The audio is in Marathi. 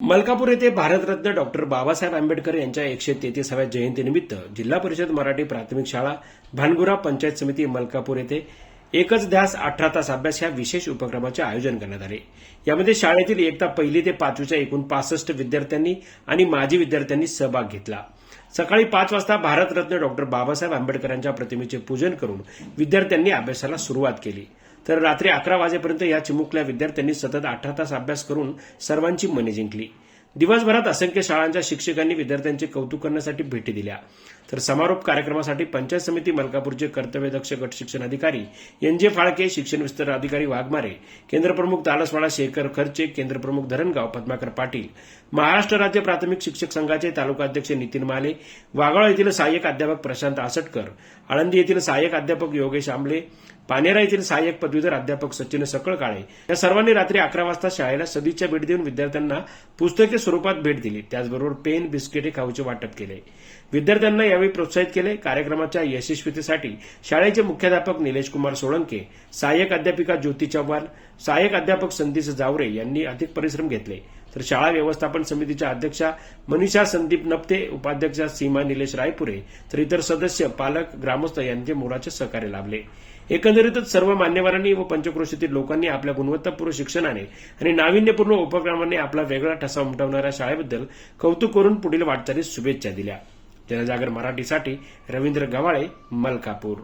मलकापूर येथे भारतरत्न डॉक्टर बाबासाहेब आंबेडकर यांच्या एकशे तेहतीसाव्या जयंतीनिमित्त जिल्हा परिषद मराठी प्राथमिक शाळा भानगुरा पंचायत समिती मलकापूर येथे एकच ध्यास अठरा तास अभ्यास या विशेष उपक्रमाचे आयोजन करण्यात आले. यामध्ये शाळेतील एकता पहिली ते पाचवीच्या एकूण पासष्ट विद्यार्थ्यांनी आणि माजी विद्यार्थ्यांनी सहभाग घेतला. सकाळी पाच वाजता भारतरत्न डॉक्टर बाबासाहेब आंबेडकरांच्या प्रतिमेचे पूजन करून विद्यार्थ्यांनी अभ्यासाला सुरुवात केली. तर रात्री अकरा वाजेपर्यंत या चिमुकल्या विद्यार्थ्यांनी सतत अठरा तास अभ्यास करून सर्वांची मने जिंकली. दिवसभरात असंख्य शाळांच्या शिक्षकांनी विद्यार्थ्यांचे कौतुक करण्यासाठी भेटी दिल्या. तर समारोप कार्यक्रमासाठी पंचायत समिती मलकापूरचे कर्तव्यदक्ष गट शिक्षण अधिकारी एन जे फाळके शिक्षण विस्तार अधिकारी वाघमारे केंद्रप्रमुख तालसवाडा शेखर खर्चे केंद्रप्रमुख धरणगाव पद्माकर पाटील महाराष्ट्र राज्य प्राथमिक शिक्षक संघाचे तालुकाध्यक्ष नितीन माले वाघाळा येथील सहाय्यक अध्यापक प्रशांत आसटकर आळंदी येथील सहाय्यक अध्यापक योगेश आंबले पानेरा येथील सहाय्यक पदवीधर अध्यापक सचिन सकळकाळे या सर्वांनी रात्री अकरा वाजता शाळेला सदिच्छा भेट देऊन विद्यार्थ्यांना पुस्तके स्वरूपात भेट दिली. त्याचबरोबर पेन बिस्किटे खाऊचे वाटप केले. विद्यार्थ्यांना यावेळी प्रोत्साहित केले. कार्यक्रमाच्या यशस्वीतेसाठी शाळेचे मुख्याध्यापक निलेश कुमार सोळंके सहाय्यक अध्यापिका ज्योती चव्हाण सहाय्यक अध्यापक संदीस जावरे यांनी अधिक परिश्रम घेतले. तर शाळा व्यवस्थापन समितीच्या अध्यक्षा मनीषा संदीप नपते उपाध्यक्षा सीमा निलेश रायपुरे तर इतर सदस्य पालक ग्रामस्थ यांचे मोलाचे सहकार्य लाभले. एकंदरीतच सर्व मान्यवरांनी व पंचक्रोशीतील लोकांनी आपल्या गुणवत्तापूर्ण शिक्षणाने आणि नाविन्यपूर्ण उपक्रमाने आपला वेगळा ठसा उमटवणाऱ्या शाळेबद्दल कौतुक करून पुढील वाटचालीस शुभेच्छा दिल्या. जनजागर मराठीसाठी रवींद्र गवाळे मलकापूर.